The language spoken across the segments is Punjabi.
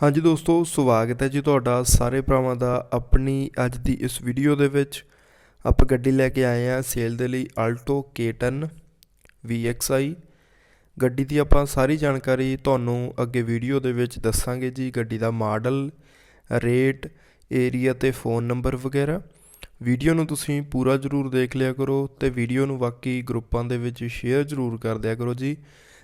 ਹਾਂਜੀ ਦੋਸਤੋ, ਸਵਾਗਤ ਹੈ ਜੀ ਤੁਹਾਡਾ ਸਾਰੇ ਭਰਾਵਾਂ ਦਾ ਆਪਣੀ ਅੱਜ ਦੀ ਇਸ ਵੀਡੀਓ ਦੇ ਵਿੱਚ। ਆਪਾਂ ਗੱਡੀ ਲੈ ਕੇ ਆਏ ਆ ਸੇਲ ਦੇ ਲਈ ਆਲਟੋ K10 VXI ਗੱਡੀ ਦੀ ਆਪਾਂ ਸਾਰੀ ਜਾਣਕਾਰੀ ਤੁਹਾਨੂੰ ਅੱਗੇ ਵੀਡੀਓ ਦੇ ਵਿੱਚ ਦੱਸਾਂਗੇ ਜੀ। ਗੱਡੀ ਦਾ ਮਾਡਲ, ਰੇਟ, ਏਰੀਆ ਤੇ ਫੋਨ ਨੰਬਰ ਵਗੈਰਾ। ਵੀਡੀਓ ਨੂੰ ਤੁਸੀਂ ਪੂਰਾ ਜ਼ਰੂਰ ਦੇਖ ਲਿਆ ਕਰੋ ਤੇ ਵੀਡੀਓ ਨੂੰ ਬਾਕੀ ਗਰੁੱਪਾਂ ਦੇ ਵਿੱਚ ਸ਼ੇਅਰ ਜ਼ਰੂਰ ਕਰ ਦਿਆ ਕਰੋ ਜੀ।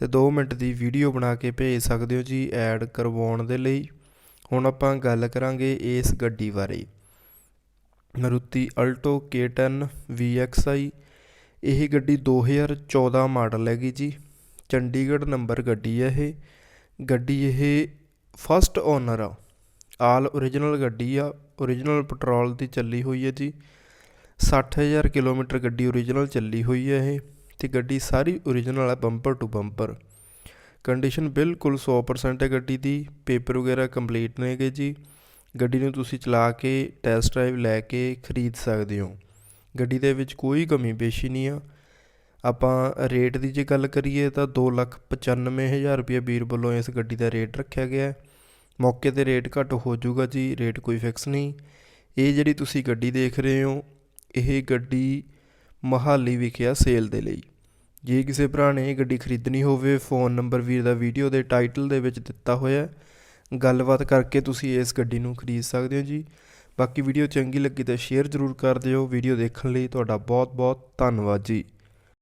ਤੇ 2 ਮਿੰਟ ਦੀ ਵੀਡੀਓ ਬਣਾ ਕੇ ਭੇਜ ਸਕਦੇ ਹੋ ਜੀ ਐਡ ਕਰਵਾਉਣ ਦੇ ਲਈ। ਹੁਣ ਆਪਾਂ ਗੱਲ ਕਰਾਂਗੇ ਇਸ ਗੱਡੀ ਬਾਰੇ। ਮਾਰੂਤੀ ਅਲਟੋ K10 VXI ਇਹ ਗੱਡੀ 2014 ਮਾਡਲ ਹੈਗੀ ਜੀ। ਚੰਡੀਗੜ੍ਹ ਨੰਬਰ ਗੱਡੀ ਹੈ ਇਹ। ਗੱਡੀ ਇਹ ਫਸਟ ਓਨਰ ਆ। ਆਲ ਓਰੀਜਨਲ ਗੱਡੀ ਆ। ਓਰੀਜਨਲ ਪੈਟਰੋਲ ਦੀ ਚੱਲੀ ਹੋਈ ਹੈ ਜੀ। 60000 ਕਿਲੋਮੀਟਰ ਗੱਡੀ ਓਰੀਜਨਲ ਚੱਲੀ ਹੋਈ ਹੈ ਇਹ। ਤੇ ਗੱਡੀ ਸਾਰੀ ਓਰੀਜਨਲ ਹੈ ਬੰਪਰ ਟੂ ਬੰਪਰ ਕੰਡੀਸ਼ਨ ਬਿਲਕੁਲ 100% ਹੈ ਗੱਡੀ ਦੀ। ਪੇਪਰ ਵਗੈਰਾ ਕੰਪਲੀਟ ਨੇਗੇ ਜੀ। ਗੱਡੀ ਨੂੰ ਤੁਸੀਂ ਚਲਾ ਕੇ ਟੈਸਟ ਡਰਾਈਵ ਲੈ ਕੇ ਖਰੀਦ ਸਕਦੇ ਹੋ। ਗੱਡੀ ਦੇ ਵਿੱਚ ਕੋਈ ਕਮੀ ਪੇਸ਼ੀ ਨਹੀਂ ਆ। ਆਪਾਂ ਰੇਟ ਦੀ ਜੇ ਗੱਲ ਕਰੀਏ ਤਾਂ 295000 ਰੁਪਏ ਵੀਰ ਵੱਲੋਂ ਇਸ ਗੱਡੀ ਦਾ ਰੇਟ ਰੱਖਿਆ ਗਿਆ ਹੈ। ਮੌਕੇ ਤੇ ਰੇਟ ਘੱਟ ਹੋ ਜਾਊਗਾ ਜੀ ਰੇਟ ਕੋਈ ਫਿਕਸ ਨਹੀਂ। ਇਹ ਜਿਹੜੀ ਤੁਸੀਂ ਗੱਡੀ ਦੇਖ ਰਹੇ ਹੋ, ਇਹ ਗੱਡੀ ਮਹਾਲੀ ਵਿਖੇ ਆ ਸੇਲ ਦੇ ਲਈ। ਜੇ ਕਿਸੇ ਭਰਾ ਨੇ ਇਹ ਗੱਡੀ ਖਰੀਦਣੀ ਹੋਵੇ, ਫੋਨ ਨੰਬਰ ਵੀਰ ਦਾ ਵੀਡੀਓ ਦੇ ਟਾਈਟਲ ਦੇ ਵਿੱਚ ਦਿੱਤਾ ਹੋਇਆ ਗੱਲਬਾਤ ਕਰਕੇ ਤੁਸੀਂ ਇਸ ਗੱਡੀ ਨੂੰ ਖਰੀਦ ਸਕਦੇ ਹੋ ਜੀ। ਬਾਕੀ ਵੀਡੀਓ ਚੰਗੀ ਲੱਗੀ ਤਾਂ ਸ਼ੇਅਰ ਜ਼ਰੂਰ ਕਰ ਦਿਓ। ਵੀਡੀਓ ਦੇਖਣ ਲਈ ਤੁਹਾਡਾ ਬਹੁਤ ਬਹੁਤ ਧੰਨਵਾਦ ਜੀ।